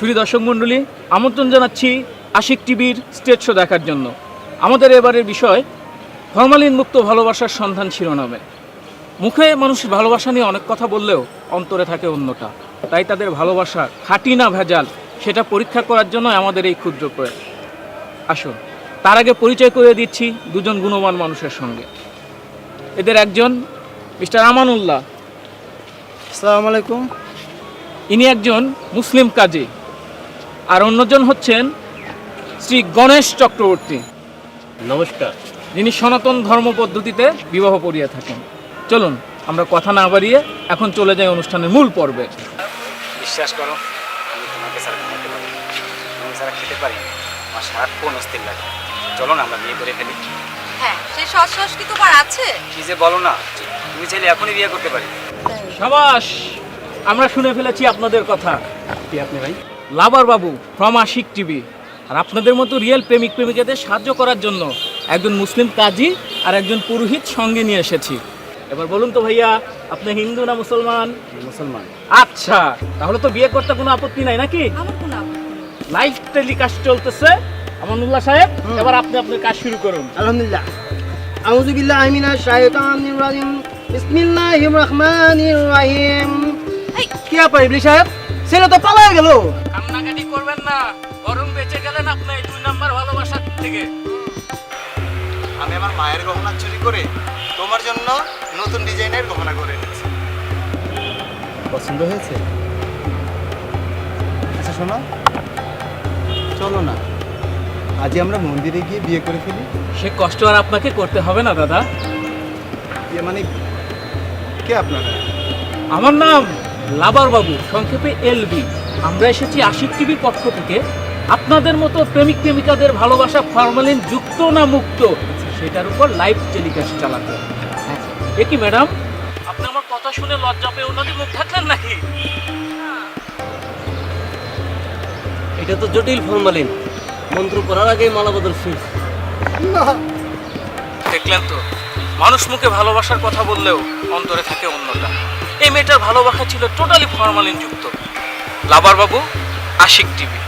সুরী দর্শক মণ্ডলী আমন্ত্রণ জানাচ্ছি আশিক টিভির স্টেজ শো দেখার জন্য। আমাদের এবারের বিষয় ফরমালিন মুক্ত ভালোবাসার সন্ধান শিরোনামে। মুখে মানুষ ভালোবাসা নিয়ে অনেক কথা বললেও অন্তরে থাকে অন্যটা। তাই তাদের ভালোবাসা খাঁটি না ভেজাল সেটা পরীক্ষা করার জন্য আমাদের এই ক্ষুদ্র প্রয়াস। আসুন তার আগে পরিচয় করে দিচ্ছি দুজন গুণবান মানুষের সঙ্গে। এদের একজন মিস্টার আমানুল্লাহ। আসসালামু আলাইকুম। ইনি একজন মুসলিম কাজী। আর অন্যজন হচ্ছেন শ্রী গণেশ চক্রবর্তী। নমস্কার। যিনি সনাতন ধর্ম পদ্ধতিতে বিবাহ করিয়া থাকেন। চলুন আমরা কথা না বাড়িয়ে এখন চলে যাই অনুষ্ঠানের মূল পর্বে। বিশ্বাস করো আমি তোমাকে ছাড়া ঘুমাতে পারি না। ছাড়া খেতে পারি না। আমার সারাক্ষণ অস্থির লাগে। চলো না আমরা বিয়ে করে ফেলি। হ্যাঁ কি তোমার আছে? কি যে বলো না তুমি চাইলে এখনই বিয়ে করতে পারি। সাবাস! আমরা শুনে ফেলেছি আপনাদের কথা। কি আপনি ভাই? লাভার বাবু ফ্রম আশিক টিভি আর আপনাদের মতো রিয়েল প্রেমিক প্রেমিকাদের সাহায্য করার জন্য একজন মুসলিম কাজী আর একজন পুরোহিত সঙ্গে নিয়ে এসেছি। এবার বলুন তো ভাইয়া আপনি হিন্দু না মুসলমান? মুসলমান। আচ্ছা তাহলে তো বিয়ে করতে কোনো আপত্তি নাই নাকি? আমার কোনো আপত্তি লাইভ টেলিকাস্ট চলতেছে। আমানুল্লাহ সাহেব এবার আপনি আপনার কাজ শুরু করুন। আলহামদুলিল্লাহ। আউযু বিল্লাহি মিনাশ শাইতানির রাজিম। বিসমিল্লাহির রহমানির রহিম। কি আপা ইবলি সাহেব? ছেলে তো পালায় গেল। কান্নাকাটি করবেন না বরং বেঁচে গেলেন আপনি এই দুই নাম্বার ভালোবাসার থেকে। আমি আমার মায়ের গহনা চুরি করে তোমার জন্য নতুন ডিজাইনের গহনা করে এনেছি। পছন্দ হয়েছে? আচ্ছা শোনো। চলো না। আজই আমরা মন্দিরে গিয়ে বিয়ে করে ফেলি। সে কষ্ট আর আপনাকে করতে হবে না দাদা। বিয়ে মানে কে আপনারা? আমার নাম লাবার বাবু সংক্ষেপে এলবি। আমরা এসেছি আশিক টিভির পক্ষ থেকে। আপনাদের মতো প্রেমিক প্রেমিকাদের ভালোবাসা ফরমালিন যুক্ত না মুক্ত সেটার উপর লাইভ টেলিকাস্ট চালাতে। এ কি ম্যাডাম আপনি আমার কথা শুনে লজ্জা পেয়ে অন্যদিকে মুখ থাকলেন নাকি? এটা তো জটিল ফরমালিন। মন্ত্র পড়ার আগেই মালা বদল শেষ দেখলেন তো মানুষ মুখে ভালোবাসার কথা বললেও অন্তরে থাকে অন্যটা। এই মেয়েটার ভালোবাসা ছিল টোটালি ফরমালিনযুক্ত লাভার বাবু আশিক টিভি।